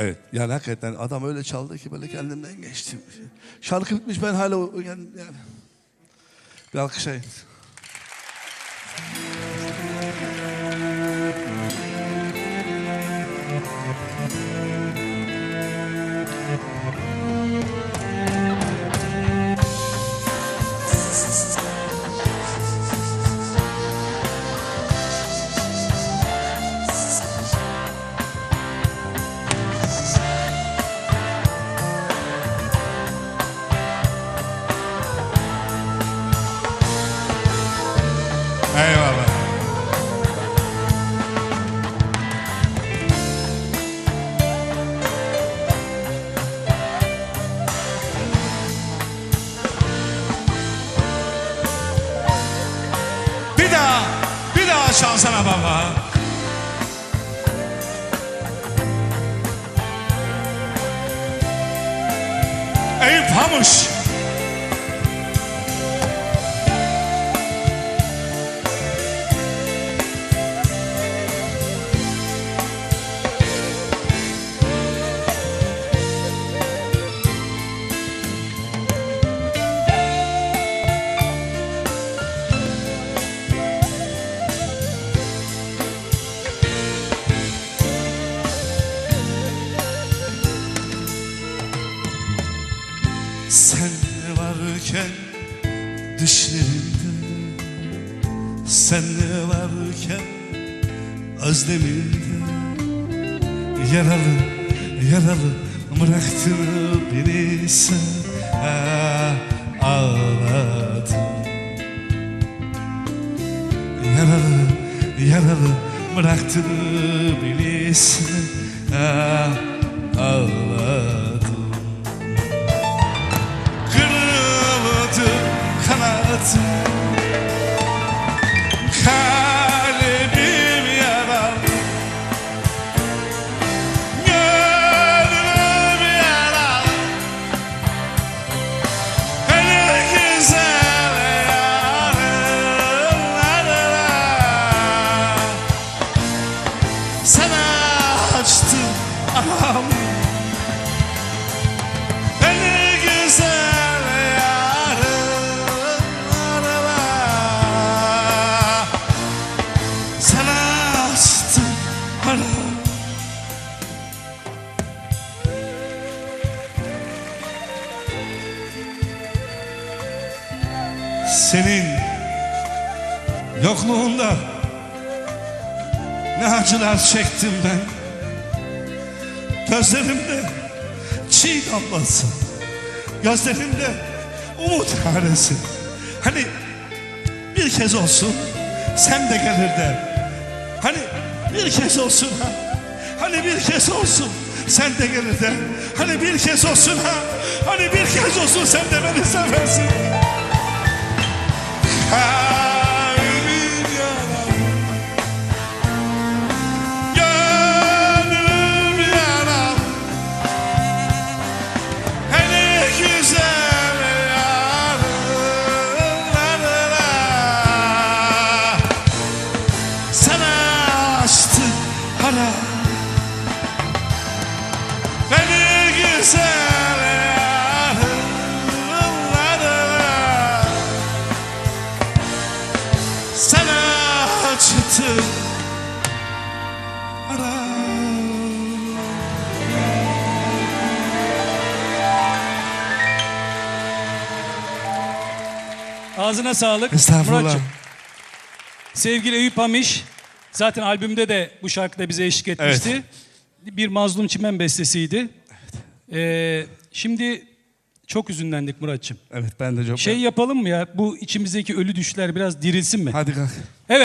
Evet. Yani hakikaten adam öyle çaldı ki böyle kendimden geçtim. Şarkı bitmiş ben hala yani, yani. Bir alkışlayın. Çalsana baba. Eyüp Hamuş. Sen varken düşlerimde Sen varken özlemimde Yaralı, yaralı bıraktın beni sen. Ağladım Yaralı, yaralı bıraktın beni sen. Ağladım açtım aram Beni güzel yarınlarına Sana açtım aram Senin yokluğunda ne acılar çektim ben Gözlerimde çiğ damlası Gözlerimde umut haresi Hani bir kez olsun sen de gelir der Hani bir kez olsun ha Hani bir kez olsun sen de gelir der Hani bir kez olsun ha Hani bir kez olsun sen de beni seversin. Kalbim Açtım hala Ağzına sağlık. Estağfurullah. Muratçım. Sevgili Eyüp Hamiş zaten albümde de bu şarkıda bize eşlik etmişti. Bir Mazlum Çimen bestesiydi. Ee, şimdi çok üzünlendik Muratçım. Evet ben de çok... Şey yapalım mı ya bu içimizdeki ölü düşler biraz dirilsin mi? Hadi kalk. Evet.